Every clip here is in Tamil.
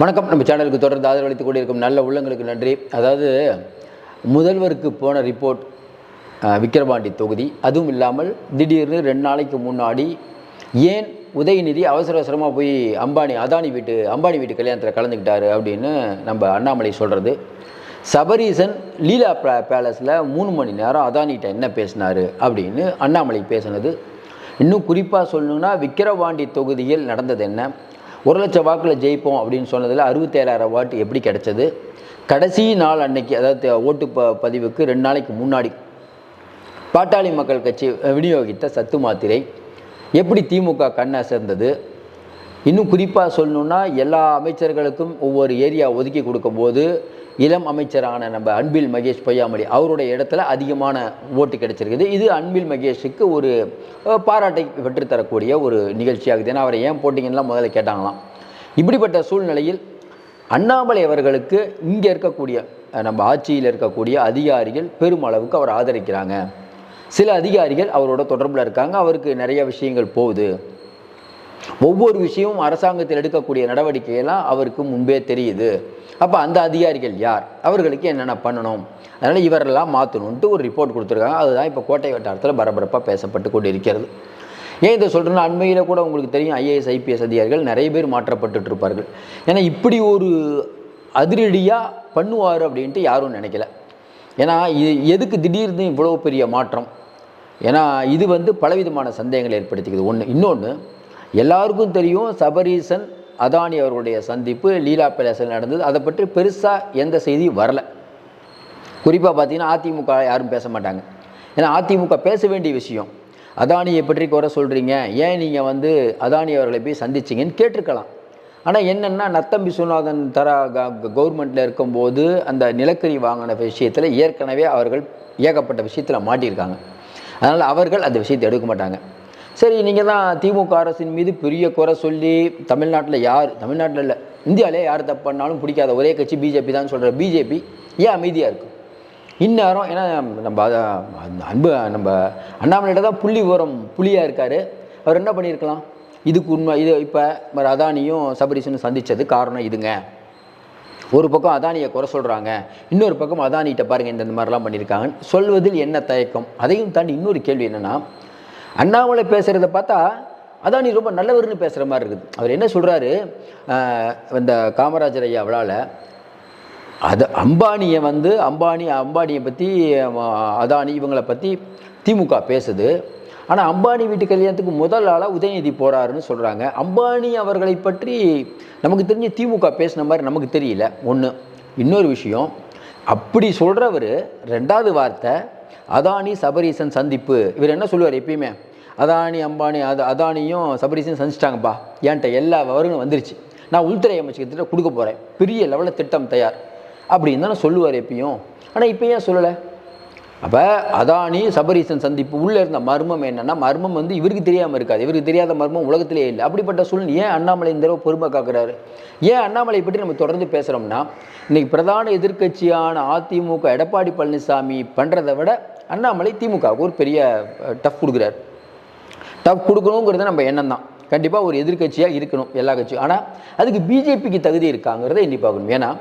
வணக்கம். நம்ம சேனலுக்கு தொடர்ந்து ஆதரவளித்துக் கொண்டிருக்கும் நல்ல உள்ளங்களுக்கு நன்றி. அதாவது முதல்வருக்கு போன ரிப்போர்ட் விக்கிரவாண்டி தொகுதி. அதுவும் இல்லாமல் திடீர்னு ரெண்டு நாளைக்கு முன்னாடி ஏன் உதயநிதி அவசர அவசரமாக போய் அம்பானி அதானி வீட்டு அம்பானி வீட்டு கல்யாணத்தில் கலந்துக்கிட்டாரு அப்படின்னு நம்ம அண்ணாமலை சொல்கிறது சபரீசன் லீலா பே பேலஸில் மூணு மணி நேரம் அதானிகிட்ட என்ன பேசினாரு அப்படின்னு அண்ணாமலை பேசினது. இன்னும் குறிப்பாக சொல்லணுன்னா விக்கிரவாண்டி தொகுதியில் நடந்தது என்ன? ஒரு லட்சம் வாக்கில் ஜெயிப்போம் அப்படின்னு சொன்னதில் அறுபத்தேழாயிரம் வாட்டு எப்படி கிடச்சது? கடைசி நாள் அன்னைக்கு அதாவது ஓட்டு ப பதிவுக்கு ரெண்டு நாளைக்கு முன்னாடி பாட்டாளி மக்கள் கட்சி விநியோகித்த சத்து மாத்திரை எப்படி திமுக கண்ணை சேர்ந்தது இன்னும் குறிப்பாக சொல்லணுன்னா எல்லா அமைச்சர்களுக்கும் ஒவ்வொரு ஏரியா ஒதுக்கி கொடுக்கும்போது இளம் அமைச்சரான நம்ம அன்பில் மகேஷ் பொய்யாமொழி அவருடைய இடத்துல அதிகமான ஓட்டு கிடைச்சிருக்குது. இது அன்பில் மகேஷுக்கு ஒரு பாராட்டை பெற்றுத்தரக்கூடிய ஒரு நிகழ்ச்சியாகுது. ஏன்னா அவரை ஏன் போட்டிங்கன்னா முதல்ல கேட்டாங்களாம். இப்படிப்பட்ட சூழ்நிலையில் அண்ணாமலை அவர்களுக்கு இங்கே இருக்கக்கூடிய நம்ம ஆட்சியில் இருக்கக்கூடிய அதிகாரிகள் பெருமளவுக்கு அவர் ஆதரிக்கிறாங்க. சில அதிகாரிகள் அவரோட தொடர்பில் இருக்காங்க. அவருக்கு நிறைய விஷயங்கள் போகுது. ஒவ்வொரு விஷயமும் அரசாங்கத்தில் எடுக்கக்கூடிய நடவடிக்கையெல்லாம் அவருக்கு முன்பே தெரியுது. அப்போ அந்த அதிகாரிகள் யார்? அவர்களுக்கு என்னென்ன பண்ணணும்? அதனால் இவரெல்லாம் மாற்றணுன்ட்டு ஒரு ரிப்போர்ட் கொடுத்துருக்காங்க. அதுதான் இப்போ கோட்டை வட்டாரத்தில் பரபரப்பாக பேசப்பட்டு கொண்டு இருக்கிறது ஏன் இதை சொல்கிறேன்னா அண்மையில் கூட உங்களுக்கு தெரியும் ஐஏஎஸ் ஐபிஎஸ் அதிகாரிகள் நிறைய பேர் மாற்றப்பட்டுட்டு இருப்பார்கள். ஏன்னா இப்படி ஒரு அதிரடியாக பண்ணுவார் அப்படின்ட்டு யாரும் நினைக்கல. ஏன்னா இது எதுக்கு திடீர்னு இவ்வளோ பெரிய மாற்றம்? ஏன்னா இது வந்து பலவிதமான சந்தேகங்களை ஏற்படுத்திக்குது. ஒன்று இன்னொன்று எல்லாருக்கும் தெரியும் சபரீசன் அதானி அவர்களுடைய சந்திப்பு லீலா பேலஸில் நடந்தது. அதை பற்றி பெருசாக எந்த செய்தியும் வரல. குறிப்பாக பார்த்தீங்கன்னா அதிமுக யாரும் பேச மாட்டாங்க. ஏன்னா அதிமுக பேச வேண்டிய விஷயம். அதானியை பற்றி குறை சொல்கிறீங்க ஏன் நீங்கள் வந்து அதானி அவர்களை போய் சந்திச்சிங்கன்னு கேட்டிருக்கலாம். ஆனால் என்னென்னா நத்தம்பி விஸ்வநாதன் தர கவர்மெண்ட்டில் இருக்கும்போது அந்த நிலக்கரி வாங்கின விஷயத்தில் ஏற்கனவே அவர்கள் ஏகப்பட்ட விஷயத்தில் மாட்டியிருக்காங்க. அதனால் அவர்கள் அந்த விஷயத்தை எடுக்க மாட்டாங்க. சரி நீங்கள் தான் திமுக அரசின் மீது பெரிய குறை சொல்லி தமிழ்நாட்டில் யார்? தமிழ்நாட்டில் இல்லை இந்தியாவிலே யார் தப்பு பண்ணாலும் பிடிக்காத ஒரே கட்சி பிஜேபி தான் சொல்கிற பிஜேபி ஏன் அமைதியாக இருக்கும் இந்நேரம் ஏன்னா நம்ம அந்த அன்பு நம்ம அண்ணாமலையிட்ட தான் புள்ளி விவரம் புலியாக இருக்கார். அவர் என்ன பண்ணியிருக்கலாம்? இதுக்கு உண்மை இது இப்போ மாதிரி அதானியும் சபரிசனும் சந்தித்தது காரணம் இதுங்க. ஒரு பக்கம் அதானியை குறை சொல்கிறாங்க இன்னொரு பக்கம் அதானிகிட்ட பாருங்கள் இந்த இந்த மாதிரிலாம் பண்ணியிருக்காங்கன்னு சொல்வதில் என்ன தயக்கம்? அதையும் தாண்டி இன்னொரு கேள்வி என்னென்னா அண்ணாமலை பேசுகிறத பார்த்தா அதானி ரொம்ப நல்லவர்னு பேசுகிற மாதிரி இருக்குது. அவர் என்ன சொல்கிறாரு இந்த காமராஜர் ஐயா அவளால் அது அம்பானியை வந்து அம்பானி அம்பானியை பற்றி அதானி இவங்களை பற்றி திமுக பேசுது. ஆனால் அம்பானி வீட்டு கல்யாணத்துக்கு முதல் ஆளாக உதயநிதி போகிறாருன்னு சொல்கிறாங்க அம்பானி அவர்களை பற்றி நமக்கு தெரிஞ்ச திமுக பேசின மாதிரி நமக்கு தெரியல. ஒன்று இன்னொரு விஷயம் அப்படி சொல்கிறவர் ரெண்டாவது வார்த்தை அதானி சபரீசன் சந்திப்பு. இவர் என்ன சொல்லுவார் எப்பயுமே? அதானி அம்பானி அது அதானியும் சபரீசன் சந்திச்சிட்டாங்கப்பா. என்கிட்ட எல்லா விவரங்களும் வந்துருச்சு. நான் உள்துறை அமைச்சகத்திட்ட கொடுக்க போகிறேன் பெரிய லெவலில் திட்டம் தயார். அப்படின்னு தானே சொல்லுவார் எப்பயும். ஆனால் இப்போ ஏன் சொல்லலை? அப்போ அதானி சபரீசன் சந்திப்பு உள்ளே இருந்த மர்மம் என்னென்னா மர்மம் வந்து இவருக்கு தெரியாமல் இருக்காது. இவருக்கு தெரியாத மர்மம் உலகத்திலே இல்லை. அப்படிப்பட்ட சூழ்நிலை ஏன் அண்ணாமலை இந்த தடவை பொறுமை காக்கிறாரு? ஏன் அண்ணாமலை பற்றி நம்ம தொடர்ந்து பேசுகிறோம்னா இன்னைக்கு பிரதான எதிர்க்கட்சியான அதிமுக எடப்பாடி பழனிசாமி பண்ணுறதை விட அண்ணாமலை திமுகவுக்கு ஒரு பெரிய டஃப் கொடுக்குறாரு. டஃப் கொடுக்கணுங்கிறது நம்ம எண்ணம் தான் கண்டிப்பாக ஒரு எதிர்க்கட்சியாக இருக்கணும் எல்லா கட்சியும். ஆனால் அதுக்கு பிஜேபிக்கு தகுதி இருக்காங்கிறத எண்ணி பார்க்கணும். ஏன்னா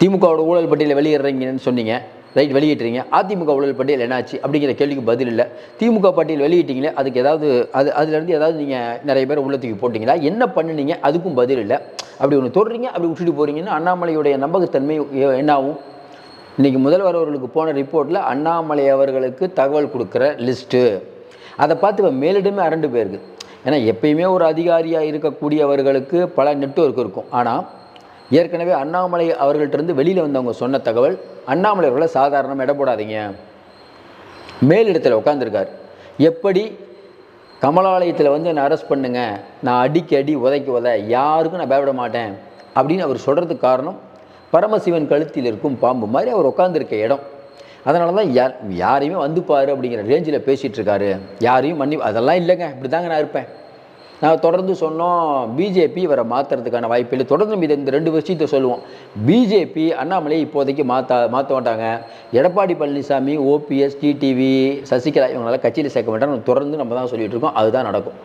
திமுகவோட ஊழல் பட்டியலில் வெளியிடுறீங்கன்னு சொன்னீங்க. ரைட் வெளியிட்டுறீங்க அதிமுக ஊழல் பட்டியல் என்னாச்சு? அப்படிங்கிற கேள்விக்கு பதில் இல்லை. திமுக பட்டியல் வெளியிட்டீங்களே அதுக்கு ஏதாவது அது அதுலேருந்து ஏதாவது நீங்கள் நிறைய பேர் உள்ளத்துக்கு போட்டிங்களா? என்ன பண்ணுனீங்க? அதுக்கும் பதில் இல்லை. அப்படி ஒன்று தொடுறீங்க அப்படி விட்டுட்டு போகிறீங்கன்னா அண்ணாமலையுடைய நம்பகத்தன்மை என்னாகும் இன்றைக்கி முதல்வர் அவர்களுக்கு போன ரிப்போர்ட்டில் அண்ணாமலை அவர்களுக்கு தகவல் கொடுக்குற லிஸ்ட்டு. அதை பார்த்து இப்போ மேலிடமே அரண்டு போயிருக்கு. ஏன்னா எப்பயுமே ஒரு அதிகாரியாக இருக்கக்கூடியவர்களுக்கு பல நெட்வொர்க் இருக்கும். ஆனால் ஏற்கனவே அண்ணாமலை அவர்கள்ட்டிருந்து வெளியில் வந்தவங்க சொன்ன தகவல் அண்ணாமலை அவர்களை சாதாரணமாக இட போடாதீங்க. மேலிடத்தில் உட்காந்துருக்கார் எப்படி? கமலாலயத்தில் வந்து என்னை அரெஸ்ட் பண்ணுங்க. நான் அடிக்கடி அடி உதைக்கு உத யாருக்கும் நான் பயப்பட மாட்டேன் அப்படின்னு அவர் சொல்கிறதுக்கு காரணம் பரமசிவன் கழுத்தில் இருக்கும் பாம்பு மாதிரி அவர் உட்காந்துருக்க இடம். அதனால தான் யார் யாரையுமே வந்துப்பார் அப்படிங்கிற ரேஞ்சில் பேசிகிட்ருக்காரு யாரையும் மன்னி அதெல்லாம் இல்லைங்க இப்படி தாங்க நான் இருப்பேன். நான் தொடர்ந்து சொன்னோம் பிஜேபி இவரை மாற்றுறதுக்கான வாய்ப்பு இல்லை. தொடர்ந்து நம்ம இந்த ரெண்டு விஷயத்தை சொல்லுவோம். பிஜேபி அண்ணாமலை இப்போதைக்கு மாற்ற மாற்ற மாட்டாங்க. எடப்பாடி பழனிசாமி ஓபிஎஸ் டிடிவி சசிகலா இவங்களால கட்சியில் சேர்க்க மாட்டாங்க. தொடர்ந்து நம்ம தான் சொல்லிகிட்டு இருக்கோம். அதுதான் நடக்கும்.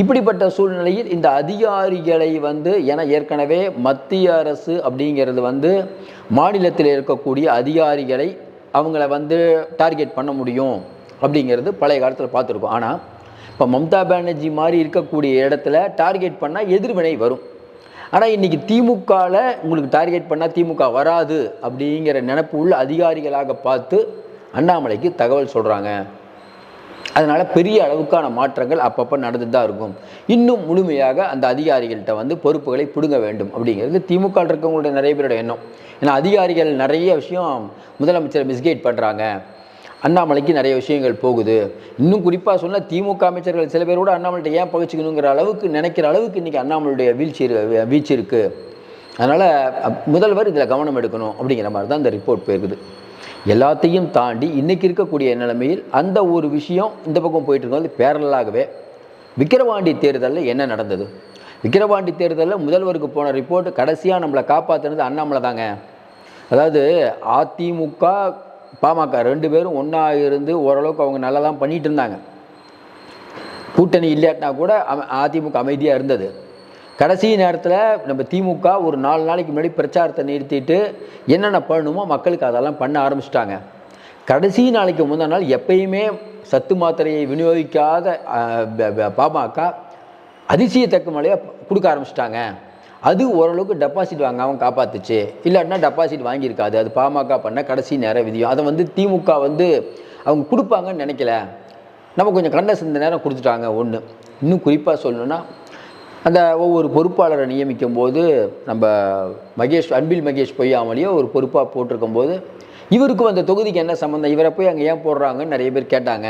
இப்படிப்பட்ட சூழ்நிலையில் இந்த அதிகாரிகளை வந்து என ஏற்கனவே மத்திய அரசு அப்படிங்கிறது வந்து மாநிலத்தில் இருக்கக்கூடிய அதிகாரிகளை அவங்கள வந்து டார்கெட் பண்ண முடியும் அப்படிங்கிறது பழைய காலத்தில் பார்த்துருக்கோம். ஆனால் இப்போ மம்தா பானர்ஜி மாதிரி இருக்கக்கூடிய இடத்துல டார்கெட் பண்ணால் எதிர்வினை வரும். ஆனால் இன்றைக்கி திமுகவில் உங்களுக்கு டார்கெட் பண்ணால் திமுக வராது அப்படிங்கிற நினப்பு உள்ள அதிகாரிகளாக பார்த்து அண்ணாமலைக்கு தகவல் சொல்கிறாங்க அதனால் பெரிய அளவுக்கான மாற்றங்கள் அப்பப்போ நடந்துட்டு தான் இருக்கும். இன்னும் முழுமையாக அந்த அதிகாரிகள்கிட்ட வந்து பொறுப்புகளை பிடுங்க வேண்டும் அப்படிங்கிறது திமுக இருக்கவங்களுடைய நிறைய பேரோட எண்ணம். ஏன்னா அதிகாரிகள் நிறைய விஷயம் முதலமைச்சர் மிஸ்கைட் பண்ணுறாங்க அண்ணாமலைக்கு நிறைய விஷயங்கள் போகுது. இன்னும் குறிப்பாக சொன்னால் திமுக அமைச்சர்கள் சில பேரோட அண்ணாமலைகிட்ட ஏன் பகிச்சுக்கணுங்கிற அளவுக்கு நினைக்கிற அளவுக்கு இன்றைக்கி அண்ணாமலையுடைய வீழ்ச்சி வீழ்ச்சி இருக்குது அதனால் முதல்வர் இதில் கவனம் எடுக்கணும் அப்படிங்கிற மாதிரி தான் இந்த ரிப்போர்ட் போயிருக்குது. எல்லாத்தையும் தாண்டி இன்றைக்கி இருக்கக்கூடிய நிலைமையில் அந்த ஒரு விஷயம் இந்த பக்கம் போயிட்டு இருக்கும்போது பேரலாகவே விக்கிரவாண்டி தேர்தலில் என்ன நடந்தது? விக்கிரவாண்டி தேர்தலில் முதல்வருக்கு போன ரிப்போர்ட் கடைசியாக நம்மளை காப்பாற்றுனது அண்ணாமலை தாங்க. அதாவது அதிமுக பாமக ரெண்டு பேரும் ஒன்றா இருந்து ஓரளவுக்கு அவங்க நல்லா தான் பண்ணிட்டு இருந்தாங்க. கூட்டணி இல்லாட்டினா கூட அதிமுக அமைதியாக இருந்தது. கடைசி நேரத்தில் நம்ம திமுக ஒரு நாலு நாளைக்கு முன்னாடி பிரச்சாரத்தை நிறுத்திட்டு என்னென்ன பண்ணணுமோ மக்களுக்கு அதெல்லாம் பண்ண ஆரம்பிச்சிட்டாங்க. கடைசி நாளைக்கு முந்தின நாள் எப்பயுமே சத்து மாத்திரையை விநியோகிக்காத பாமக அதிசயத்தக்க மழையாக கொடுக்க ஆரம்பிச்சிட்டாங்க. அது ஓரளவுக்கு டெபாசிட் வாங்காமல் காப்பாத்துச்சு. இல்லாட்டினா டெபாசிட் வாங்கியிருக்காது. அது பாமக பண்ண கடைசி நேர விதியும். அதை வந்து திமுக வந்து அவங்க கொடுப்பாங்கன்னு நினைக்கல. நம்ம கொஞ்சம் கண்ட சிந்த நேரம் கொடுத்துட்டாங்க ஒன்று இன்னும் குறிப்பாக சொல்லணுன்னா அந்த ஒவ்வொரு பொறுப்பாளரை நியமிக்கும் போது நம்ம மகேஷ் அன்பில் மகேஷ் பொய்யாமலேயோ ஒரு பொறுப்பாக போட்டிருக்கும் போது இவருக்கும் அந்த தொகுதிக்கு என்ன சம்மந்தம் இவரை போய் அங்கே ஏன் போடுறாங்கன்னு நிறைய பேர் கேட்டாங்க.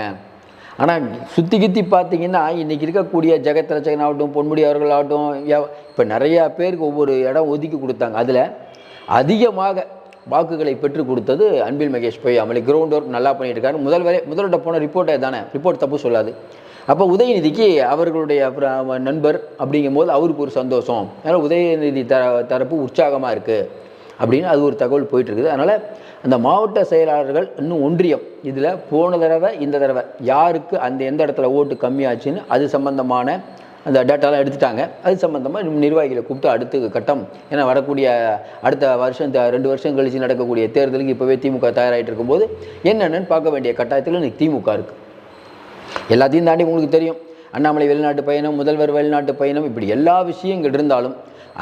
ஆனால் சுற்றி கித்தி பார்த்தீங்கன்னா இன்றைக்கி இருக்கக்கூடிய ஜெகத் ரச்சகன் ஆகட்டும் பொன்முடி அவர்கள் ஆகட்டும் இப்போ நிறையா பேருக்கு ஒவ்வொரு இடம் ஒதுக்கி கொடுத்தாங்க. அதில் அதிகமாக வாக்குகளை பெற்று கொடுத்தது அன்பில் மகேஷ் போய் பொய்யாமலை கிரவுண்ட் ஒர்க் நல்லா பண்ணிட்டு இருக்காரு. முதல்வரே முதல்கிட்ட போன ரிப்போர்ட்டே தானே ரிப்போர்ட் தப்பு சொல்லாது. அப்போ உதயநிதிக்கு அவர்களுடைய அப்புறம் நண்பர் அப்படிங்கும்போது அவருக்கு ஒரு சந்தோஷம். அதனால் உதயநிதி த தரப்பு உற்சாகமாக இருக்குது அப்படின்னு அது ஒரு தகவல் போயிட்டு இருக்குது அதனால் அந்த மாவட்ட செயலாளர்கள் இன்னும் ஒன்றியம். இதில் போன தடவை இந்த தடவை யாருக்கு அந்த எந்த இடத்துல ஓட்டு கம்மியாச்சுன்னு அது சம்மந்தமான அந்த டேட்டாலாம் எடுத்துட்டாங்க. அது சம்மந்தமாக நிர்வாகிகளை கூப்பிட்டு அடுத்த கட்டம். ஏன்னா வரக்கூடிய அடுத்த வருஷம் இந்த ரெண்டு வருஷம் கழிச்சு நடக்கக்கூடிய தேர்தலுக்கு இப்போவே திமுக தயாராகிட்டு இருக்கும்போது என்னென்னு பார்க்க வேண்டிய கட்டாயத்தில் இன்னைக்கு திமுக இருக்குது எல்லாத்தையும் தாண்டி உங்களுக்கு தெரியும். அண்ணாமலை வெளிநாட்டு பயணம் முதல்வர் வெளிநாட்டு பயணம் இப்படி எல்லா விஷயங்கள் இருந்தாலும்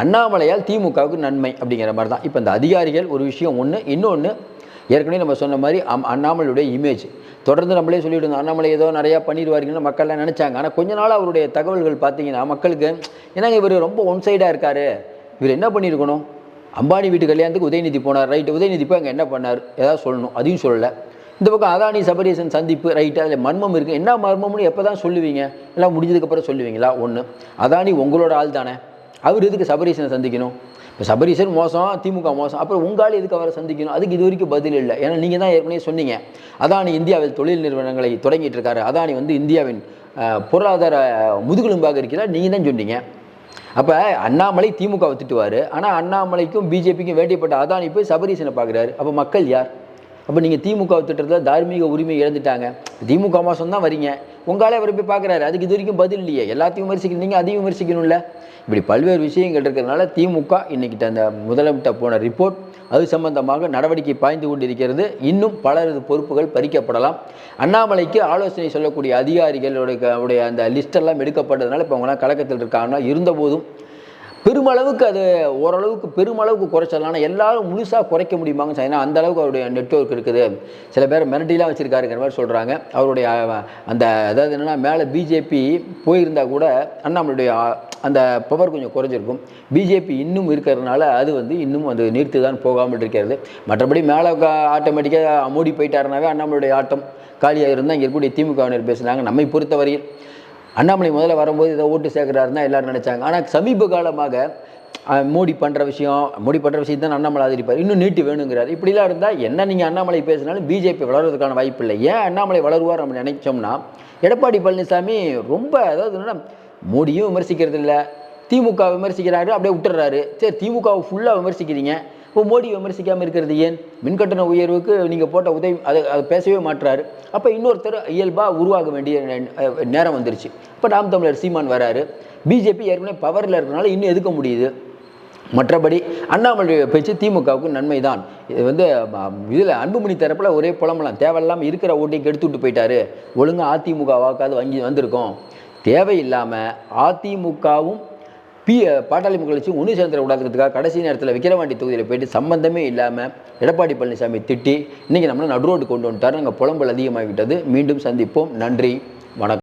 அண்ணாமலையால் திமுகவுக்கு நன்மை அப்படிங்கிற மாதிரி தான். இப்போ இந்த அதிகாரிகள் ஒரு விஷயம் ஒன்று இன்னொன்று ஏற்கனவே நம்ம சொன்ன மாதிரி அம் அண்ணாமலையுடைய இமேஜ் தொடர்ந்து நம்மளே சொல்லிட்டு இருந்தோம் அண்ணாமலை ஏதோ நிறையா பண்ணிடுவாருங்கன்னு மக்கள்லாம் நினச்சாங்க. ஆனால் கொஞ்ச நாள் அவருடைய தகவல்கள் பார்த்தீங்கன்னா மக்களுக்கு ஏன்னாங்க இவர் ரொம்ப ஒன் சைடாக இருக்கார்? இவர் என்ன பண்ணியிருக்கணும்? அம்பானி வீட்டு கல்யாணத்துக்கு உதயநிதி போனார் ரைட்டு உதயநிதி போய் அங்கே என்ன பண்ணார்? ஏதாவது சொல்லணும். அதையும் சொல்லலை. இந்த பக்கம் அதானி சபரீசன் சந்திப்பு ரைட்டு அதில் மர்மம் இருக்குது என்ன மர்மம்னு எப்போ தான் சொல்லுவீங்க? எல்லாம் முடிஞ்சதுக்கப்புறம் சொல்லுவீங்களா? ஒன்று அதானி உங்களோட ஆள் தானே. அவர் எதுக்கு சபரீசனை சந்திக்கணும்? இப்போ சபரீசன் மோசம் திமுக மோசம். அப்புறம் உங்களால் எதுக்கு அவரை சந்திக்கணும்? அதுக்கு இது வரைக்கும் பதில் இல்லை. ஏன்னா நீங்கள் தான் ஏற்கனவே சொன்னீங்க. அதானி இந்தியாவில் தொழில் நிறுவனங்களை தொடங்கிட்டு இருக்காரு. அதானி வந்து இந்தியாவின் பொருளாதார முதுகெலும்பாக இருக்கிறார். நீங்கள் தான் சொன்னீங்க. அப்போ அண்ணாமலை திமுக திட்டுவார் ஆனால் அண்ணாமலைக்கும் பிஜேபிக்கும் வேண்டியப்பட்ட அதானி போய் சபரீசனை பார்க்குறாரு. அப்போ மக்கள் யார்? அப்போ நீங்கள் திமுக திட்டத்தில் தார்மீக உரிமை இழந்துட்டாங்க. திமுக மாதம் தான் வரீங்க. உங்களால் அவர் போய் பார்க்குறாரு அதுக்கு இது வரைக்கும் பதில் இல்லையே. எல்லாத்தையும் விமர்சிக்கணும் நீங்கள் அதையும் விமர்சிக்கணும்ல? இப்படி பல்வேறு விஷயங்கள் இருக்கிறதுனால திமுக இன்னைக்கிட்ட அந்த முதலமிட்ட போன ரிப்போர்ட் அது சம்பந்தமாக நடவடிக்கை பாய்ந்து கொண்டிருக்கிறது. இன்னும் பலரது பொறுப்புகள் பறிக்கப்படலாம். அண்ணாமலைக்கு ஆலோசனை சொல்லக்கூடிய அதிகாரிகளுடைய உடைய அந்த லிஸ்டெல்லாம் எடுக்கப்பட்டதுனால இப்போ அவங்களாம் கலக்கத்தில் இருக்காங்கன்னா இருந்தபோதும் பெருமளவுக்கு அது ஓரளவுக்கு பெருமளவுக்கு குறைச்சிடலாம். ஆனால் எல்லாரும் முழுசாக குறைக்க முடியுமாங்க சார்? ஏன்னா அந்த அளவுக்கு அவருடைய நெட்வொர்க் இருக்குது. சில பேர் மிரட்டிலாம் வச்சுருக்காருங்கிற மாதிரி சொல்கிறாங்க அவருடைய அந்த அதாவது என்னென்னா மேலே பிஜேபி போயிருந்தா கூட அண்ணாமலையுடைய அந்த பவர் கொஞ்சம் குறைஞ்சிருக்கும். பிஜேபி இன்னும் இருக்கிறதுனால அது வந்து இன்னும் அது நீர்த்து தான் போகாமல் இருக்கிறது. மற்றபடி மேலே ஆட்டோமேட்டிக்காக மோடி போயிட்டாருனாவே அண்ணாமலையுடைய ஆட்டம் காலியாக இருந்தால் இங்கே இருக்கக்கூடிய திமுகவினர் பேசுனாங்க. நம்மை பொறுத்தவரையில் அண்ணாமலை முதல்ல வரும்போது இதை ஓட்டு சேர்க்குறாருன்னா எல்லாரும் நினச்சாங்க. ஆனால் சமீப காலமாக மோடி பண்ணுற விஷயம் மோடி பண்ணுற விஷயம் தான் அண்ணாமலை ஆதரிப்பார். இன்னும் நீட்டு வேணுங்கிறார். இப்படிலாம் இருந்தால் என்ன நீங்கள் அண்ணாமலை பேசினாலும் பிஜேபி வளர்றதுக்கான வாய்ப்பு இல்லை. ஏன் அண்ணாமலை வளருவார் நம்ம நினைச்சோம்னா எடப்பாடி பழனிசாமி ரொம்ப அதாவது என்னென்னா மோடியும் விமர்சிக்கிறது இல்லை திமுக விமர்சிக்கிறாரு அப்படியே விட்டுறாரு சரி திமுகவை ஃபுல்லாக விமர்சிக்கிறீங்க. இப்போ மோடி விமர்சிக்காமல் இருக்கிறது ஏன்? மின்கட்டண உயர்வுக்கு நீங்கள் போட்ட உதவி அதை அதை பேசவே மாட்டுறாரு அப்போ இன்னொருத்தர் இயல்பாக உருவாக வேண்டிய நேரம் வந்துருச்சு. இப்போ நாம் தமிழர் சீமான் வராரு. பிஜேபி ஏற்கனவே பவரில் இருக்கிறனால இன்னும் எதுக்க முடியுது? மற்றபடி அண்ணாமலை பேச்சு திமுகவுக்கு நன்மை தான் இது வந்து இதில் அன்புமணி தரப்பில் ஒரே புலம்பலாம். தேவையில்லாமல் இருக்கிற ஓட்டையும் கெடுத்து விட்டு போயிட்டாரு. ஒழுங்காக அதிமுக வாக்காது வங்கி வந்திருக்கோம். தேவையில்லாமல் அதிமுகவும் பி பாட்டாளி மக்கள் கட்சி ஒன்று சேர்ந்துட கூடாதுங்கிறதுக்காக கடைசி நேரத்தில் விக்கிரவாண்டி தொகுதியில் போயிட்டு சம்பந்தமே இல்லாமல் எடப்பாடி பழனிசாமி திட்டி இன்றைக்கி நம்மளை நடுரோடு கொண்டு வந்துட்டார். நாங்கள் புலம்பல் அதிகமாகிவிட்டது. மீண்டும் சந்திப்போம். நன்றி. வணக்கம்.